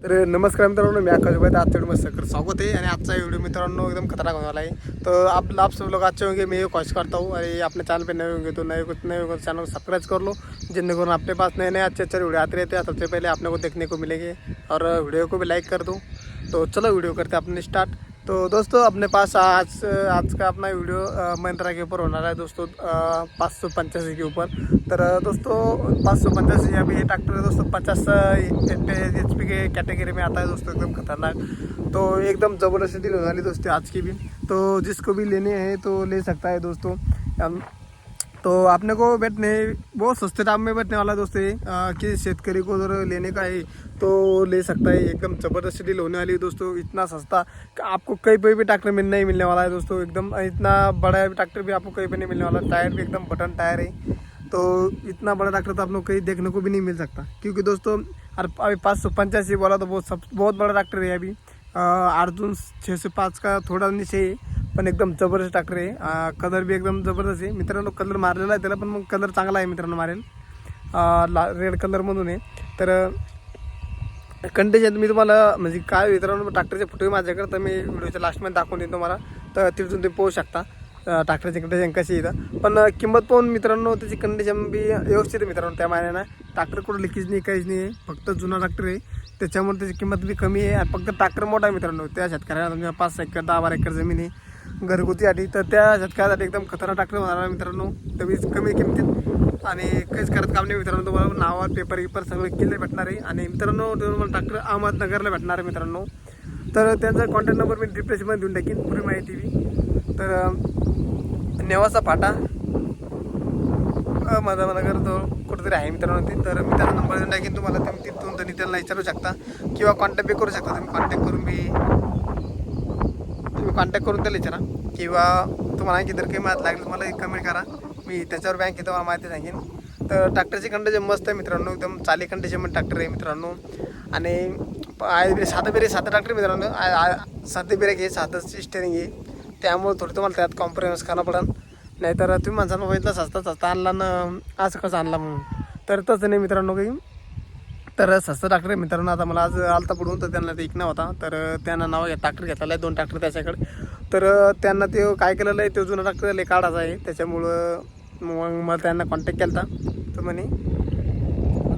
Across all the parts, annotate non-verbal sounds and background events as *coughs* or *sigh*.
तर नमस्कार मित्रांनो मी आकाश भाई आजच्या व्हिडिओ सकर स्वागत आहे. आणि आजचा व्हिडिओ मित्रांनो एकदम खतरनाक होणार आहे. तर आप आप सब लोग अच्छे होंगे मैं ये करता हूँ आणि ये अपने पे नए होंगे तो नए कुछ नए होंगे चैनल सब्सक्राइब कर. लो जिनके आपले अपने पास नए नए अच्छे अच्छे वीडियो आते रहते हैं सबसे पहले आपने को देखने को मिलेंगे और वीडियो को भी लाइक कर दो तो चलो वीडियो करते अपने स्टार्ट तो दोस्तों अपने पास आज आज का अपना वीडियो महिंद्रा के ऊपर होना है दोस्तों पाँच सौ पंचासी के ऊपर। तर दोस्तों पाँच सौ पंचासी अभी ये ट्रैक्टर है दोस्तों पचास एच पी के कैटेगरी में आता है दोस्तों एकदम खतरनाक। तो एकदम ज़बरदस्त डील होने वाली दोस्तों आज की भी। तो जिसको भी लेने हैं तो ले सकता है दोस्तों। तो आपने को बैठने, बहुत सस्ते दाम में बैठने वाला है दोस्तों ये कि शेतकरी को अगर लेने का है तो ले सकता है, एकदम ज़बरदस्त डील होने वाली है दोस्तों, इतना सस्ता। आपको कहीं पर भी ट्रैक्टर मिल नहीं मिलने वाला है दोस्तों, एकदम इतना बड़ा ट्रैक्टर भी आपको कहीं पर नहीं मिलने वाला टायर भी एकदम बटन टायर है। तो इतना बड़ा ट्रैक्टर तो आप लोग कहीं देखने को भी नहीं मिल सकता, क्योंकि दोस्तों अभी पाँच सौ पंचासी बोला तो बहुत सब, बहुत बड़ा ट्रैक्टर है अभी। अर्जुन छः सौ पाँच का थोडा नीचे आहे पण एकदम जबरदस्त टाकरे आहे. कलर बी एकदम जबरदस्त आहे. मित्रांनो कलर मारलेला आहे त्याला पण मग कलर चांगला आहे मित्रांनो मारेल. ला रेड कलरमधून आहे. तर कंडिशन मी तुम्हाला म्हणजे काय मित्रांनो ट्रॅक्टरचे फोटो माझ्याकडे तर मी व्हिडिओच्या लास्टमध्ये दाखवून देईन तुम्हाला. तर तिथून तुम्ही पोहू शकता अ, ट्रॅक्टरची कंडिशन कशी येतं पण किंमत पाहून मित्रांनो त्याची कंडिशन बी व्यवस्थित आहे मित्रांनो त्या मानाने. ट्रॅक्टर कुठं लिकेज नाही काहीच नाही आहे. फक्त जुना ट्रॅक्टर आहे. त्याच्यामुळे त्याची किंमत बी कमी आहे. आणि फक्त ट्रॅक्टर मोठा आहे मित्रांनो त्या शेतकऱ्याला तुमच्या पाच एकर दहा बारा एकर जमीन आहे. घरगुतीसाठी तर त्या शेतकऱ्यासाठी एकदम खतरा ट्रॅक्टर होणार आहे मित्रांनो. वीज कमी किमतीत आणि काहीच करत काम नाही मित्रांनो. तुम्हाला नावावर पेपर गिपर सगळे किल्ले भेटणार. आहे आणि मित्रांनो तुम्हाला ट्रॅक्टर अहमदनगरला भेटणार आहे मित्रांनो. तर त्यांचा कॉन्टॅक्ट नंबर मी डिप्रेशनमध्ये देऊन टाकीन पुढे माहिती मी तर नेवासा फाटा अहमदनगर तो कुठेतरी आहे मित्रांनो ते. तर मी त्याचा नंबर देऊन टाकीन तुम्हाला. तुम्ही तिथून त्यांनी त्यांना विचारू शकता किंवा कॉन्टॅक्ट बी करू शकता. तुम्ही कॉन्टॅक्ट करून बी तुम्ही कॉन्टॅक्ट करून त्याला विचारा. किंवा तुम्हाला आणखी जर काही माहिती लागली तुम्हाला कमेंट करा. मी त्याच्यावर बँकेत तुम्हाला माहिती सांगेन. तर ट्रॅक्टरची कंडिशन मस्त आहे मित्रांनो. एकदम चाली कंडिशन ट्रॅक्टर आहे मित्रांनो. आणि आहे साधं बिरे साधं ट्रॅक्टर मित्रांनो. सात आ- बिरे घे साधं स्टेरिंग आहे त्यामुळे थोडं तुम्हाला त्यात कॉम्प्रोमाइज करावं पडेल नाहीतर तुम्ही माणसानं बघितलं सस्ता सस्ता आणला ना असं कसं आणला म्हणून. तर तसं नाही मित्रांनो काही. तर सस्ता ट्रॅक्टर आहे. मित्रांनो आता मला आज आलता पडून तर त्यांना ते एक नाव होता. तर त्यांना नाव ट्रॅक्टर घेतलेला आहे दोन ट्रॅक्टर त्याच्याकडे. तर त्यांना ते काय केलेलं आहे तो जुना ट्रॅक्टर लय काढायचा आहे. त्याच्यामुळं मग मला त्यांना कॉन्टॅक्ट केला तर म्हणे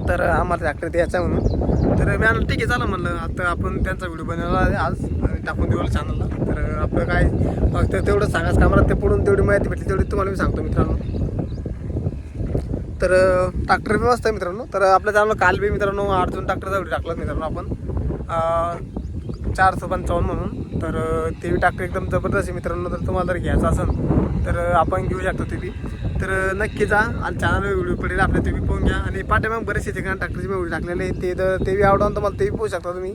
तर आम्हाला ट्रॅक्टर द्यायचा म्हणून. तर मी आणलं ठीक आहे चला म्हणलं. आता आपण त्यांचा व्हिडिओ बनवला आज. टाकून देऊ चॅनलला तर आपलं काय फक्त तेवढं सांगायचं. कामाला ते पडून तेवढी माहिती भेटली तेवढी तुम्हाला मी सांगतो मित्रांनो. तर ट्रॅक्टर बी मस्त आहे मित्रांनो. तर आपल्या चॅनलला काल बी मित्रांनो अर्जुन ट्रॅक्टरचा व्हिडिओ टाकला मित्रांनो आपण. चारशे पंचावन्न म्हणून. तर ते बी ट्रॅक्टर एकदम जबरदस्त आहे मित्रांनो. तर तुम्हाला जर घ्यायचं असेल तर आपण घेऊ शकतो ते बी. तर नक्की जा आणि चॅनल व्हिडिओ पडेल आपल्या ते बी पाहून घ्या. आणि पाठीमाग बरेचसे ठिकाणी ट्रॅक्टरचे व्हिडिओ टाकलेले ते तर ते बी आवडून तुम्हाला ते बी पाहू शकता तुम्ही.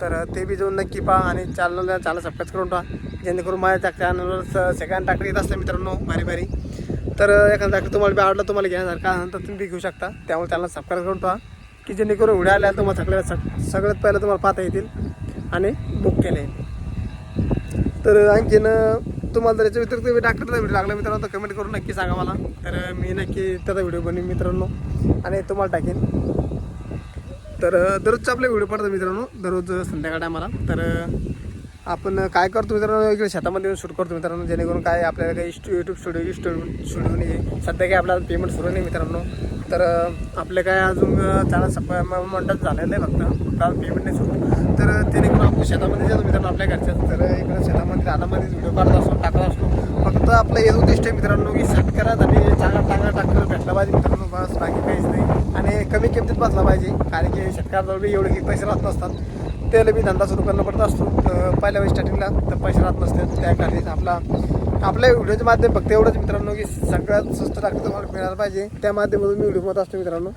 तर ते बी जाऊन नक्की पहा आणि चॅनलला चॅनल सबस्क्राईब करून ठेवा. जेणेकरून माझ्या चॅनलवर सेकंड ट्रॅक्टर येत असते मित्रांनो भारी भारी. तर एखादा ट्रॅक्टर तुम्हाला बी आवडला तुम्हाला घेण्यासारखा नंतर तुम्ही बी घेऊ शकता. त्यामुळे त्याला सबस्क्राईब करून ठेवा. की जेणेकरून व्हिडिओ आल्या तुम्हाला सगळ्या सग सगळ्यात पहिलं तुम्हाला पाहता येतील आणि बुक केले. तर आणखीन तुम्हाला जर याच्या व्यतिरिक्त डॉक्टरचा व्हिडिओ लागला मित्रांनो तर कमेंट करून नक्की सांगा मला. तर मी नक्की त्याचा व्हिडिओ बनवीन मित्रांनो. आणि तुम्हाला टाकेन. तर दररोजचे आपले व्हिडिओ पडतात मित्रांनो. दररोज संध्याकाळ टायमाला तर आपण काय करतो मित्रांनो? इकडे शेतामध्ये येऊन शूट करतो मित्रांनो. जेणेकरून काय आपल्याला काही यूट्यूब स्टुडिओ स्टुडिओ स्टुडिओ नाही सध्या काही आपल्याला पेमेंट सुरू नाही मित्रांनो. तर आपलं काय अजून चांगला सप मंडप झालेलं आहे फक्त. कारण पेमेंट नाही सुरू. तर त्याने आपण शेतामध्ये जातो मित्रांनो आपल्या घरच्या. तर इकडे शेतामध्ये रानामध्ये व्हिडिओ काढत असतो टाकत असतो. फक्त आपलं हे उद्दिष्ट आहे मित्रांनो की आणि चांगला चांगला टाकलं भेटला पाहिजे मित्रांनो. बस बाकी काहीच नाही. आणि कमी किमतीत बसला पाहिजे. कारण की शेतकऱ्याजवळ एवढे काही पैसे राहत नसतात. त्याला बी धंदा सुरू करणं पडत असतो. तर पहिल्या वेळी स्टार्टिंगला तर पैसे राहत नसते. त्यासाठी आपला आपल्या व्हिडिओच्या माध्यम फक्त एवढंच मित्रांनो की सगळ्यात स्वस्त ट्रॅक्टर तुम्हाला मिळायला पाहिजे. त्या माध्यमातून मी व्हिडिओ बनवत असतो मित्रांनो.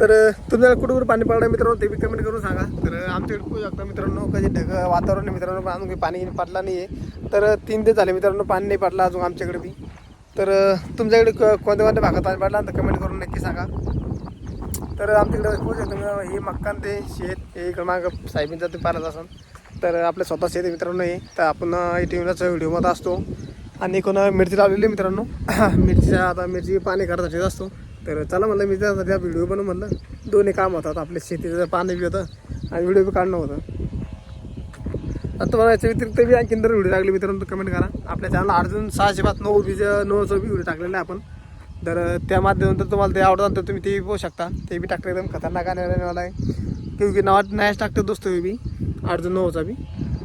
तर तुम्हाला कुठून पाणी पडलं मित्रांनो ते बी कमेंट करून सांगा. तर आमच्याकडे खूप शकता मित्रांनो कधी ढग वातावरण आहे मित्रांनो पण अजून काही पाणी पडला नाही आहे तर तीन दिवस झाले मित्रांनो पाणी नाही पडलं अजून आमच्याकडे बी. तर तुमच्याकडे क- कोणत्या कोणत्या भागात पाणी पडला? तर कमेंट करून नक्की सांगा. तर आमच्याकडे खूप शकतो मित्रांनो हे मक्कान ते शेत हे इकडं मागं साहेबींचा ते पाहत असेल तर आपल्या स्वतः शेत मित्रांनो हे. तर आपण टी व्हीलाच व्हिडिओमध्ये असतो. आणि कोण मिरची लावलेली आहे मित्रांनो. *coughs* मिरचीचा आता मिरची पाणी करण्यासाठी असतो. तर चला म्हणलं मी त्या व्हिडिओ बनवू म्हणलं. दोन्ही काम होतात आपल्या शेतीचं पाणी बी होतं आणि व्हिडिओ बी काढणं होतं. आता तुम्हाला याच्या व्यतिरिक्त बी आणखीन जर व्हिडिओ लागले मित्रांनो कमेंट करा. आपल्या चॅनल अर्जून सहाशे पाच नऊ बीज नऊ बी व्हिडिओ टाकलेला आहे आपण. तर त्या माध्यमातून तुम्हाला ते आवडतात तर तुम्ही ते बी पाहू शकता. ते बी टाकलं एकदम खतरनाक आलेला आहे. क्योंकि नावात नाही टाकतो दोस्त बी. अर्जुन नऊचा बी.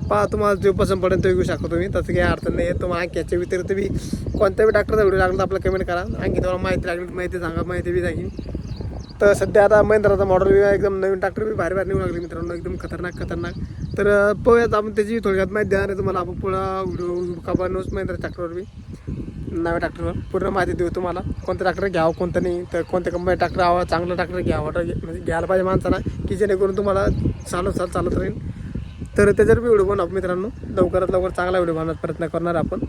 पहा तुम्हाला जो पसंत पडेल तो घेऊ शकता तुम्ही. तसं काही अडचण नाही आहे तुम्हाला आणखी याच्या व्यतिरिक्त बी कोणत्या बी डॉक्टरचा व्हिडिओ लागला तर आपला कमेंट करा. आणखी तुम्हाला माहिती लागली माहिती सांगा. माहिती बी सांगेन. तर सध्या आता महिंद्राचा मॉडेल बी एकदम नवीन ट्रॅक्टर बी भारी भारी निघू लागले मित्रांनो. एकदम खतरनाक खतरनाक. तर अं, पाहूयात आपण त्याची थोडक्यात माहिती देणार आहे. तुम्हाला आपण पुढं व्हिडिओ का बनवूच महिंद्रा ट्रॅक्टरवर बी. नव्या ट्रॅक्टरवर पूर्ण माहिती देऊ तुम्हाला. कोणतं ट्रॅक्टर घ्यावं कोणतं नाही. तर कोणत्या कंपनी ट्रॅक्टर हवा चांगलं ट्रॅक्टर घ्यावं म्हणजे घ्यायला पाहिजे माणसाला की जेणेकरून तुम्हाला चालू चाल चालत राहील. तर त्याच्यावर व्हिडिओ बनव मित्रांनो लवकरात लवकर चांगला व्हिडिओ बनवण्याचा प्रयत्न करणार आपण.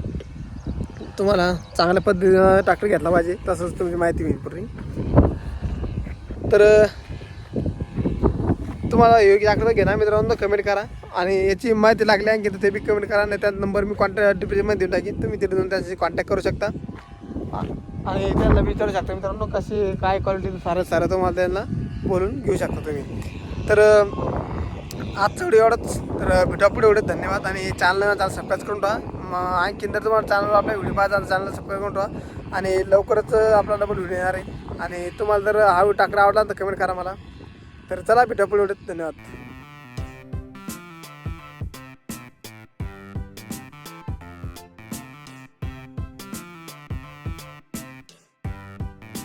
तुम्हाला चांगल्या पद्धतीनं ट्रॅक्टर घेतला पाहिजे तसंच तुमची माहिती होईल पूर्ण. तर तुम्हाला योग्य ट्रॅक्टर घेणार मित्रांनो कमेंट करा. आणि याची माहिती लागली आणखी तर ते बी कमेंट करा नाही त्या नंबर मी कॉन्टॅक्ट डिप्रेशनमध्ये देऊन टाकीन. तुम्ही तिथे जाऊन त्यांच्याशी कॉन्टॅक्ट करू शकता. आणि त्यांना विचारू शकता मित्रांनो कशी काय क्वालिटी सारं सारं तुम्हाला त्यांना बोलून घेऊ शकता तुम्ही. तर आजचा व्हिडिओ एवढंच तर भेटा पुढे एवढंच. धन्यवाद. आणि चॅनलला चाल सबस्क्राईब करून ठेवा. मग आणखी जर तुम्हाला चॅनल आपल्या व्हिडिओ पाहिजे चॅनलला सबस्क्राईब करून ठेवा. आणि लवकरच आपला डबल व्हिडिओ येणार आहे. आणि तुम्हाला जर हा टाकरा आवडला तर कमेंट करा मला. तर चला भेटा पुढे एवढंच. धन्यवाद.